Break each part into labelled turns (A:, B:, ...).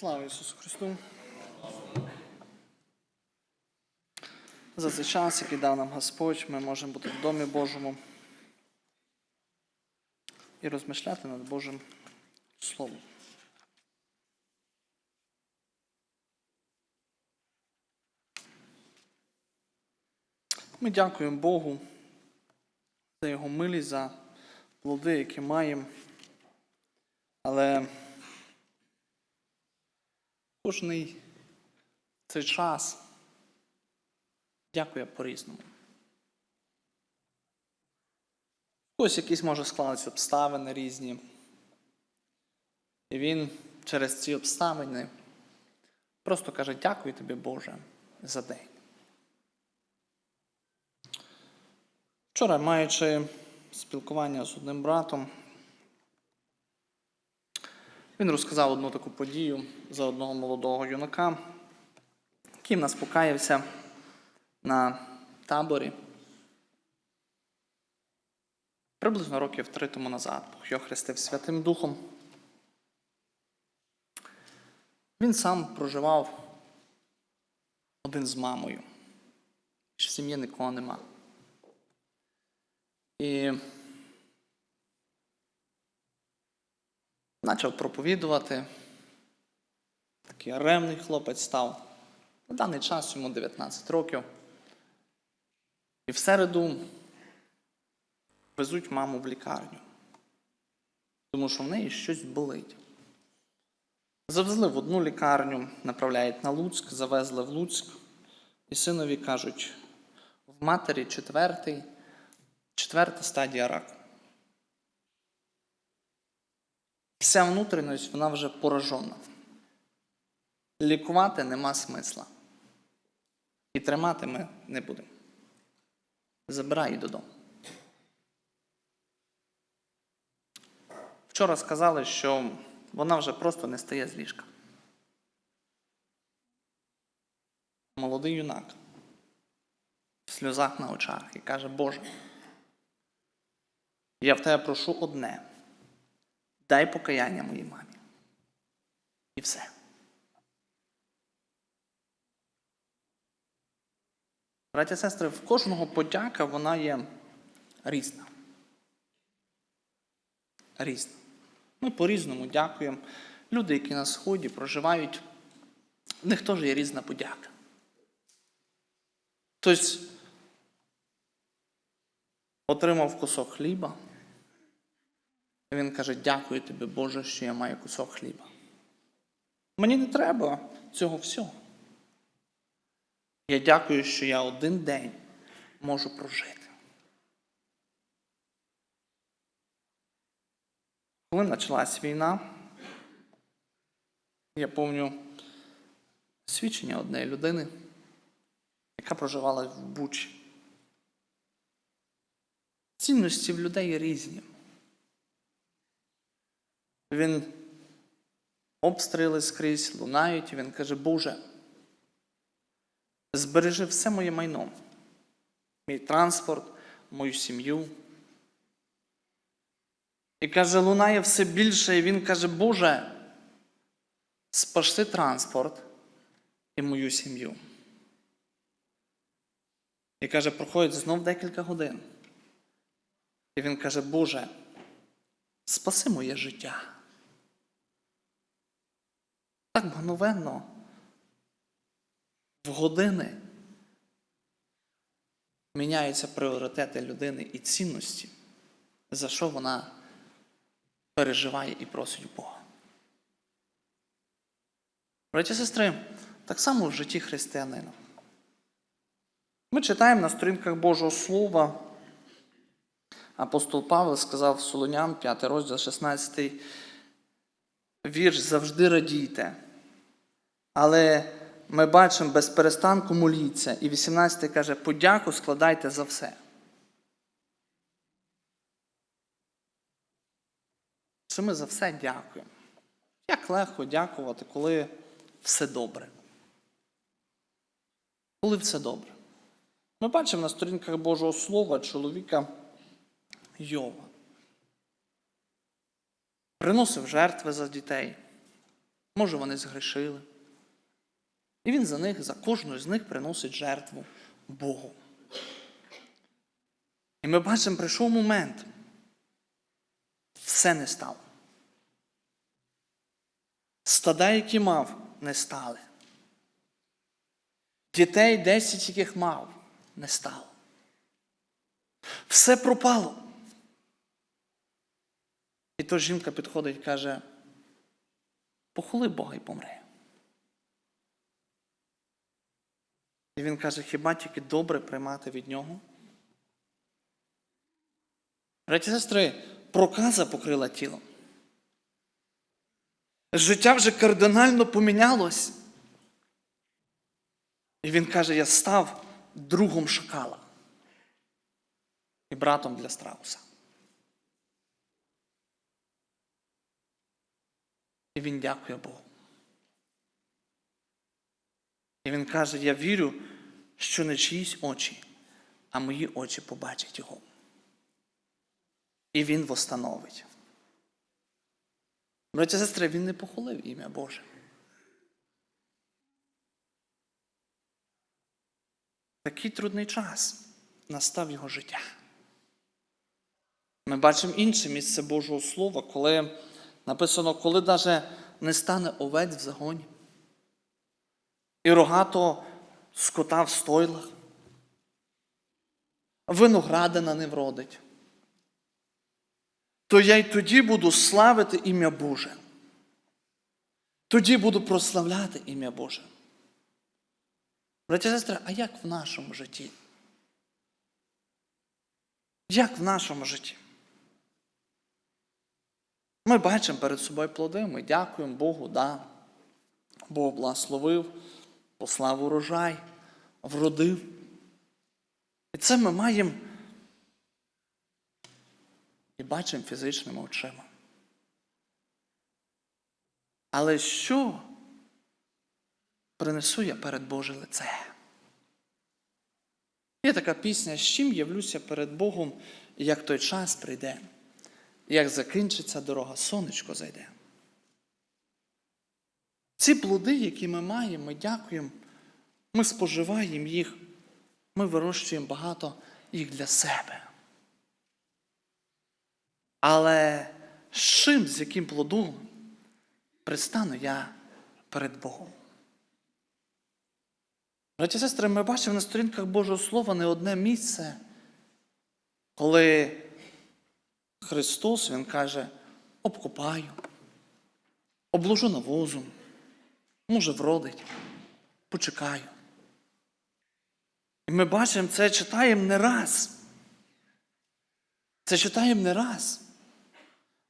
A: Слава Ісусу Христу! За цей час, який дав нам Господь, ми можемо бути в домі Божому і розмишляти над Божим Словом. Ми дякуємо Богу за Його милість, за плоди, які маємо. Але кожний цей час дякує по-різному. Ось якісь може склалися обставини різні. І він через ці обставини просто каже: дякую тобі, Боже, за день. Вчора, маючи спілкування з одним братом, він розказав одну таку подію за одного молодого юнака, який в нас покаявся на таборі. Приблизно років три тому назад Бог його хрестив Святим Духом. Він сам проживав один з мамою. В сім'ї нікого нема. І почав проповідувати. Такий ревний хлопець став. На даний час йому 19 років. І в середу везуть маму в лікарню, тому що в неї щось болить. Завезли в одну лікарню, направляють на Луцьк, завезли в Луцьк, і синові кажуть, в матері четвертий, четверта стадія раку. Вся внутрішність, вона вже поражена. Лікувати нема смисла. І тримати ми не будемо. Забирай її додому. Вчора сказали, що вона вже просто не стає з ліжка. Молодий юнак в сльозах на очах і каже, Боже, я в тебе прошу одне. Дай покаяння моїй мамі. І все. Браті і сестри, в кожного подяка вона є різна. Різна. Ми по-різному дякуємо. Люди, які на Сході проживають, в них теж є різна подяка. Хтось отримав кусок хліба. Він каже, дякую тобі, Боже, що я маю кусок хліба. Мені не треба цього всього. Я дякую, що я один день можу прожити. Коли почалась війна, я пам'ятаю свідчення однієї людини, яка проживала в Бучі. Цінності в людей різні. Він обстріли скрізь, лунають, і він каже, Боже, збережи все моє майно, мій транспорт, мою сім'ю. І каже, лунає все більше, і він каже, Боже, спаси транспорт і мою сім'ю. І каже, проходить знов декілька годин. І він каже, Боже, спаси моє життя. Так мгновенно, в години міняються пріоритети людини і цінності, за що вона переживає і просить Бога. Браті сестри, так само в житті християнина. Ми читаємо на сторінках Божого Слова. Апостол Павел сказав Солонян, 5 розділ, 16 вірш завжди радійте. Але ми бачимо без перестанку моліться. І 18 каже, подяку складайте за все. Що ми за все дякуємо. Як легко дякувати, коли все добре. Коли все добре. Ми бачимо на сторінках Божого Слова чоловіка Йова. Приносив жертви за дітей. Може, вони згрішили. І він за них, за кожну з них приносить жертву Богу. І ми бачимо, прийшов момент. Все не стало. Стада, які мав, не стали. Дітей, десять, яких мав, не стало. Все пропало. І то жінка підходить і каже: похули Бога і помри. І він каже, хіба тільки добре приймати від нього? Браті сестри, проказа покрила тіло. Життя вже кардинально помінялось. І він каже: я став другом шакала і братом для страуса. І він дякує Богу. І він каже: Я вірю, що не чиїсь очі, а мої очі побачать його. І він восстановить. Браті і сестри, він не похвалив ім'я Боже. Такий трудний час настав його життя. Ми бачимо інше місце Божого Слова, коли написано, коли навіть не стане овець в загоні, і рогато скота в стойлах, виноградина не вродить, то я й тоді буду славити ім'я Боже. Тоді буду прославляти ім'я Боже. Браті і сестри, а як в нашому житті? Як в нашому житті? Ми бачимо перед собою плоди, ми дякуємо Богу, да. Бог благословив, послав урожай, вродив. І це ми маємо і бачимо фізичними очима. Але що принесу я перед Боже лице? Є така пісня, з чим явлюся перед Богом, як той час прийде, як закінчиться дорога, сонечко зайде. Ці плоди, які ми маємо, ми дякуємо, ми споживаємо їх, ми вирощуємо багато їх для себе. Але з чим, з яким плодом пристану я перед Богом? Браті сестри, ми бачимо на сторінках Божого Слова не одне місце, коли Христос Він каже, обкопаю, обложу навозом, може вродить, почекаю. І ми бачимо це читаємо не раз. Це читаємо не раз.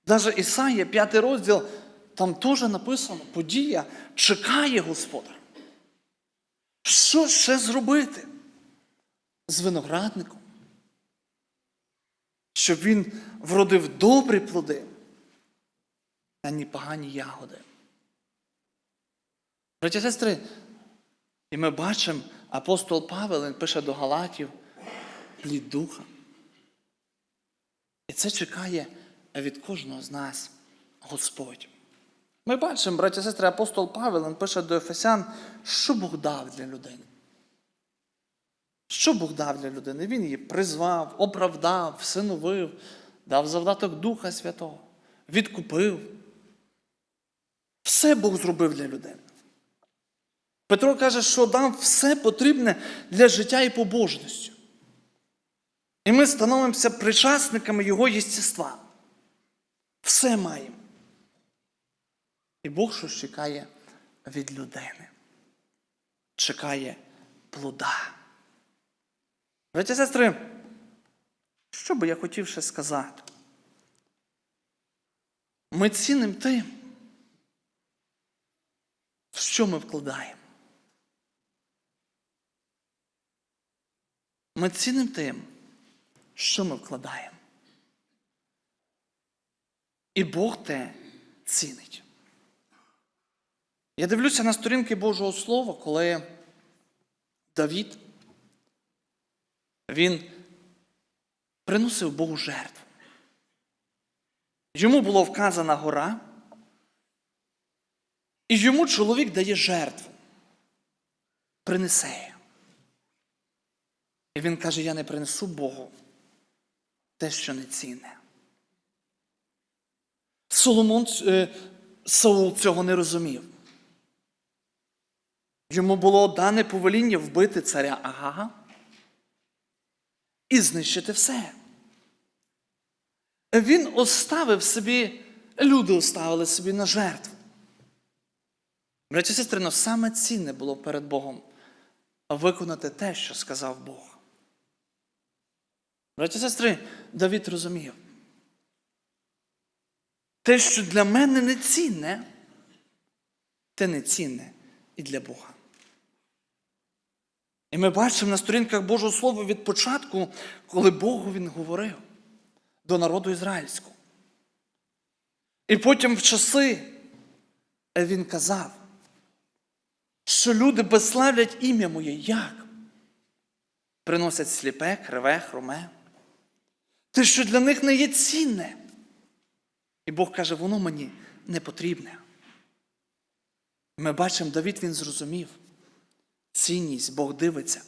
A: Навіть Ісаїя, п'ятий розділ, там теж написано, подія чекає Господар. Що ще зробити з виноградником? Щоб він вродив добрі плоди, а не погані ягоди. Браті і сестри, і ми бачимо, апостол Павел пише до Галатів плід духа. І це чекає від кожного з нас Господь. Ми бачимо, браті і сестри, апостол Павел він пише до Ефесян, що Бог дав для людини. Що Бог дав для людини? Він її призвав, оправдав, всиновив, дав завдаток Духа Святого, відкупив. Все Бог зробив для людини. Петро каже, що дав все потрібне для життя і побожності. І ми становимося причасниками Його єстества. Все маємо. І Бог щось чекає від людини. Чекає плода. Браті сестри, що би я хотів ще сказати? Ми цінимо тим, в що ми вкладаємо. Ми цінимо тим, що ми вкладаємо. І Бог те цінить. Я дивлюся на сторінки Божого Слова, коли Давід він приносив Богу жертву. Йому було вказана гора, І йому чоловік дає жертву. Принесе. І він каже: Я не принесу Богу те, що не цінне. Соломон е, Саул цього не розумів. Йому було дане повеління вбити царя Агага і знищити все. Він оставив собі, люди оставили собі на жертву. Браті і сестри, но саме цінне було перед Богом виконати те, що сказав Бог. Браті сестри, Давід розумів. Те, що для мене не цінне, те не цінне і для Бога. І ми бачимо на сторінках Божого Слова від початку, коли Богу він говорив до народу ізраїльського. І потім в часи він казав, що люди безславлять ім'я моє як? Приносять сліпе, криве, хроме. Те, що для них не є цінне. І Бог каже, воно мені не потрібне. Ми бачимо, Давід він зрозумів цінність, Бог дивиться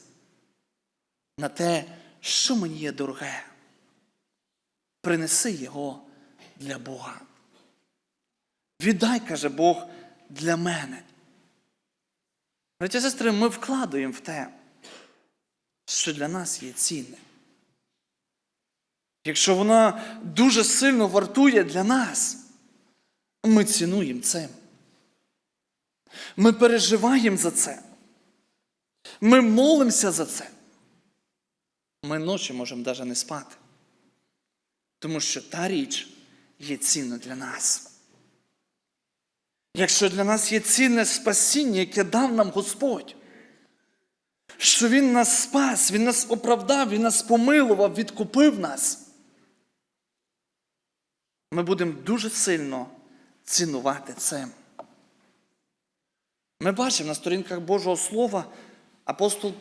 A: на те, що мені є дороге. Принеси його для Бога. Віддай, каже Бог, для мене. Браті сестри, ми вкладуємо в те, що для нас є цінне. Якщо вона дуже сильно вартує для нас, ми цінуємо це. Ми переживаємо за це. Ми молимося за це. Ми ночі можемо навіть не спати. Тому що та річ є цінна для нас. Якщо для нас є цінне спасіння, яке дав нам Господь, що Він нас спас, Він нас оправдав, Він нас помилував, відкупив нас, ми будемо дуже сильно цінувати це. Ми бачимо на сторінках Божого Слова, апостол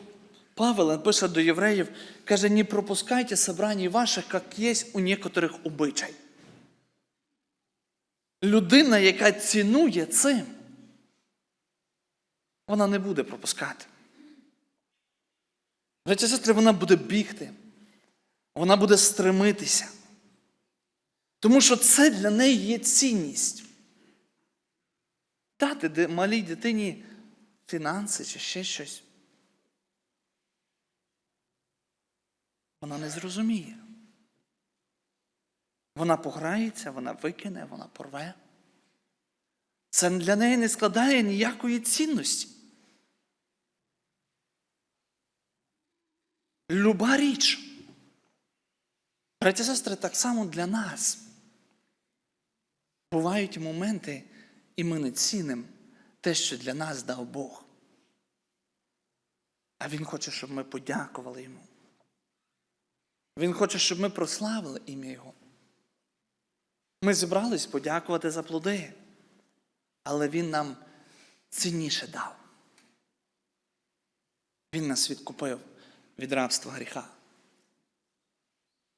A: Павел пише до євреїв, каже, не пропускайте собраний ваших, як є у некоторих обичай. Людина, яка цінує цим, вона не буде пропускати. Браті і сестри, вона буде бігти, вона буде стремитися. Тому що це для неї є цінність. Дати малій дитині фінанси чи ще щось. Вона не зрозуміє. Вона пограється, вона викине, вона порве. Це для неї не складає ніякої цінності. Люба річ. Браті сестри, так само для нас. Бувають моменти, і ми не цінимо те, що для нас дав Бог. А Він хоче, щоб ми подякували йому. Він хоче, щоб ми прославили ім'я Його. Ми зібрались подякувати за плоди, але Він нам цінніше дав. Він нас відкупив від рабства гріха.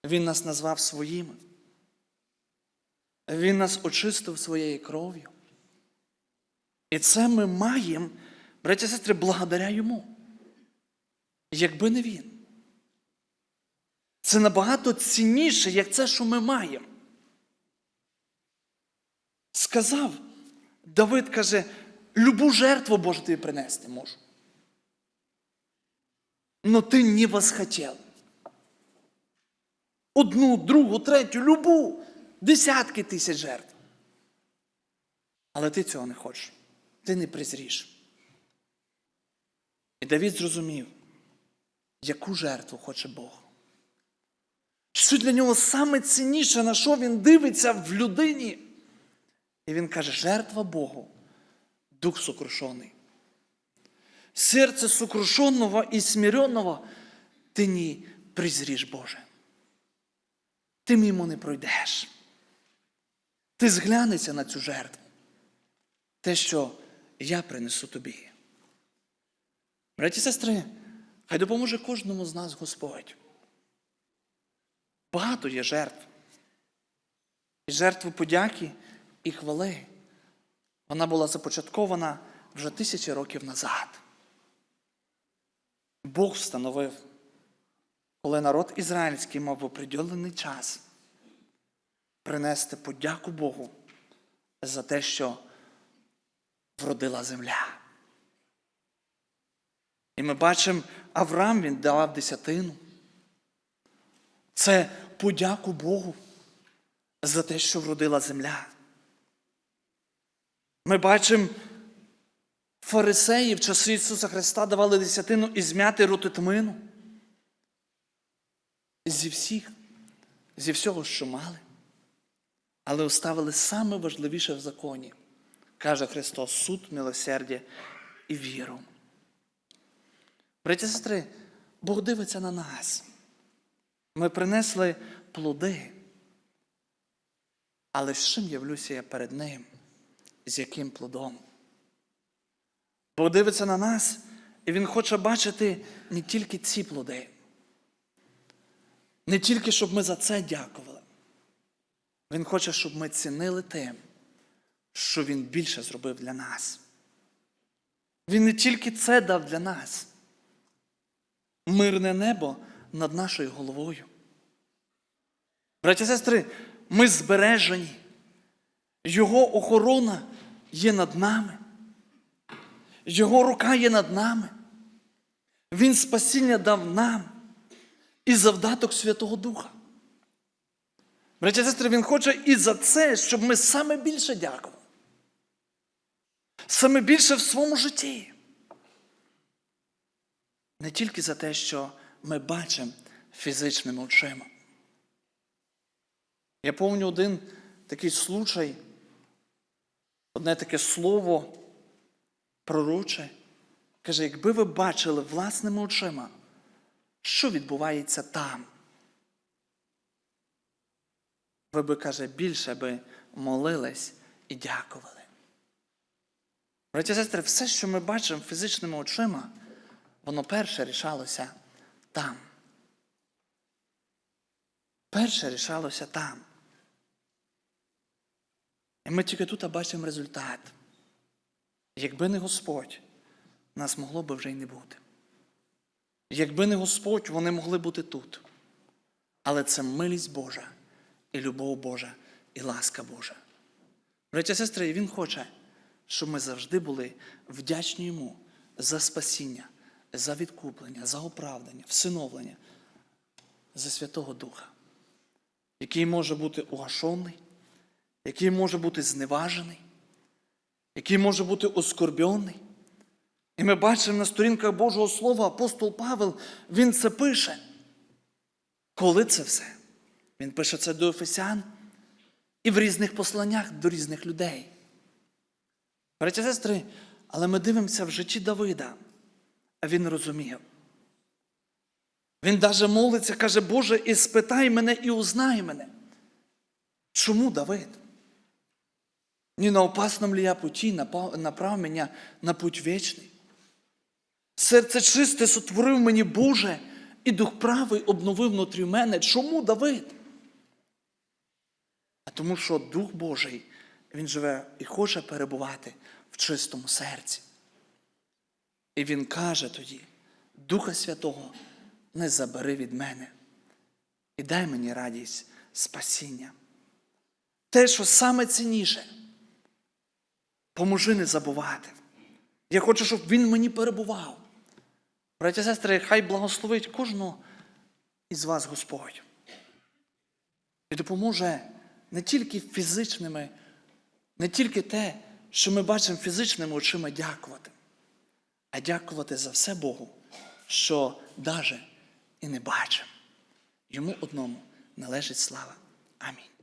A: Він нас назвав своїми. Він нас очистив своєю кров'ю. І це ми маємо, браті і сестри, благодаря йому. Якби не він. Це набагато цінніше, як це, що ми маємо. Сказав, Давид каже, любу жертву Боже тобі принести можу. Но ти не восхотел. Одну, другу, третю, любу, десятки тисяч жертв. Але ти цього не хочеш. Ти не призріш. І Давід зрозумів, яку жертву хоче Бог. Що для нього саме цінніше, на що він дивиться в людині. І він каже: жертва Богу, дух сокрушений. Серце сокрушенного і смиренного ти не призріш Боже. Ти мимо не пройдеш. Ти зглянешся на цю жертву. Те, що я принесу тобі. Браті і сестри, хай допоможе кожному з нас Господь. Багато є жертв. І жертви подяки і хвали. Вона була започаткована вже тисячі років назад. Бог встановив, коли народ ізраїльський мав в определений час принести подяку Богу за те, що вродила земля. І ми бачимо, Авраам він давав десятину. Це подяку Богу за те, що вродила земля. Ми бачимо, фарисеї в часи Ісуса Христа давали десятину і змяти роти тмину. Зі всіх, зі всього, що мали. Але оставили саме важливіше в законі, каже Христос, суд, милосердя і віру. Браті сестри, Бог дивиться на нас. Ми принесли плоди. Але з чим явлюся я перед Ним? З яким плодом? Бог дивиться на нас, і Він хоче бачити не тільки ці плоди, не тільки, щоб ми за це дякували. Він хоче, щоб ми цінили тим, що Він більше зробив для нас. Він не тільки це дав для нас. Мирне небо над нашою головою. Браті і сестри, ми збережені. Його охорона є над нами. Його рука є над нами. Він спасіння дав нам і завдаток Святого Духа. Браті і сестри, Він хоче і за це, щоб ми саме більше дякували. Саме більше в своєму житті. Не тільки за те, що ми бачимо фізичними очима. Я пам'ятаю один такий случай, одне таке слово пророче. Каже, якби ви бачили власними очима, що відбувається там, ви би, каже, більше би молились і дякували. Браті і сестри, все, що ми бачимо фізичними очима, воно перше рішалося там. Перше рішалося там. І ми тільки тут бачимо результат. Якби не Господь, нас могло би вже й не бути. Якби не Господь, вони могли бути тут. Але це милість Божа, і любов Божа, і ласка Божа. Браті і сестри, Він хоче, щоб ми завжди були вдячні Йому за спасіння, за відкуплення, за оправдання, всиновлення, за Святого Духа, який може бути угашений, який може бути зневажений, який може бути оскорблений. І ми бачимо на сторінках Божого Слова апостол Павел, він це пише. Коли це все? Він пише це до Ефесян і в різних посланнях до різних людей. Браті сестри, але ми дивимося в житті Давида, а він розумів. Він навіть молиться, каже, Боже, і спитай мене, і узнай мене. Чому Давид? Не на опасном ли я путі, направ мене на путь вічний. Серце чисте сотворив мені Боже, і дух правий обновив внутрі мене. Чому Давид? А тому, що Дух Божий, Він живе і хоче перебувати в чистому серці. І Він каже тоді, Духа Святого, не забери від мене і дай мені радість спасіння. Те, що саме цінніше, поможи не забувати. Я хочу, щоб він мені перебував. Браті і сестри, хай благословить кожного із вас Господь. І допоможе не тільки фізичними, не тільки те, що ми бачимо фізичними очима дякувати, а дякувати за все Богу, що даже і не бачимо. Йому одному належить слава. Амінь.